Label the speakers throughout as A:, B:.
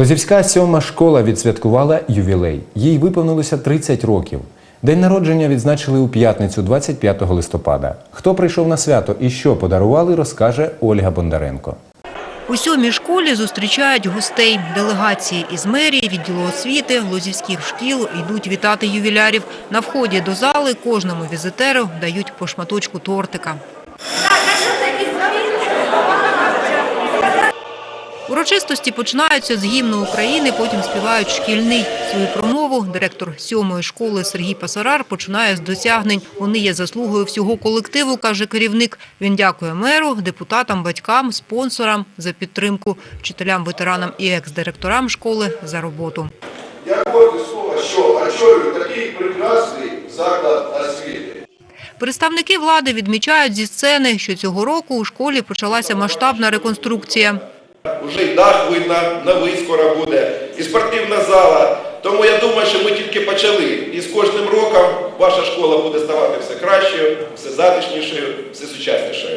A: Лозівська сьома школа відсвяткувала ювілей. Їй виповнилося 30 років. День народження відзначили у п'ятницю, 25 листопада. Хто прийшов на свято і що подарували, розкаже Ольга Бондаренко.
B: У сьомій школі зустрічають гостей. Делегації із мерії, відділу освіти, лозівських шкіл йдуть вітати ювілярів. На вході до зали кожному візитеру дають по шматочку тортика. Урочистості починаються з гімну України, потім співають шкільний. Свою промову директор сьомої школи Сергій Пасарар починає з досягнень. Вони є заслугою всього колективу, каже керівник. Він дякує меру, депутатам, батькам, спонсорам за підтримку, вчителям, ветеранам і екс-директорам школи за роботу.
C: Слова, що очолюю такий прекрасний заклад освіти.
B: Представники влади відмічають зі сцени, що цього року у школі почалася масштабна реконструкція.
C: Уже й дах видно, новий скоро буде, і спортивна зала. Тому я думаю, що ми тільки почали. І з кожним роком ваша школа буде ставати все кращою, все затишнішою, все сучаснішою.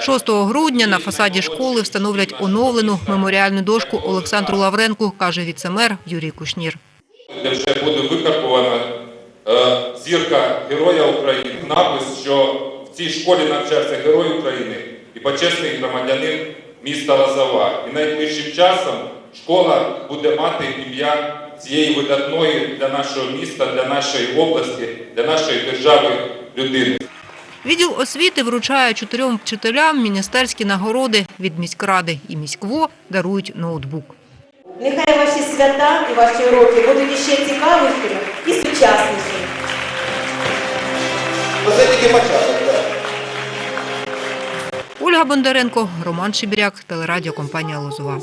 B: 6 грудня на фасаді школи встановлять оновлену меморіальну дошку Олександру Лавренку, каже віцемер Юрій Кушнір.
D: де вже буде викарбована е, зірка Героя України, напис, що в цій школі навчався Герой України і почесний громадянин міста Лозова. І найближчим часом школа буде мати ім'я цієї видатної для нашого міста, для нашої області, для нашої держави людини.
B: Відділ освіти вручає чотирьом вчителям міністерські нагороди від міськради і міськво дарують ноутбук.
E: Нехай ваші свята і ваші уроки будуть іще цікавішими і сучаснішими.
C: Оце тільки початок,
B: Бондаренко, Роман Шибіряк, телерадіокомпанія Лозова.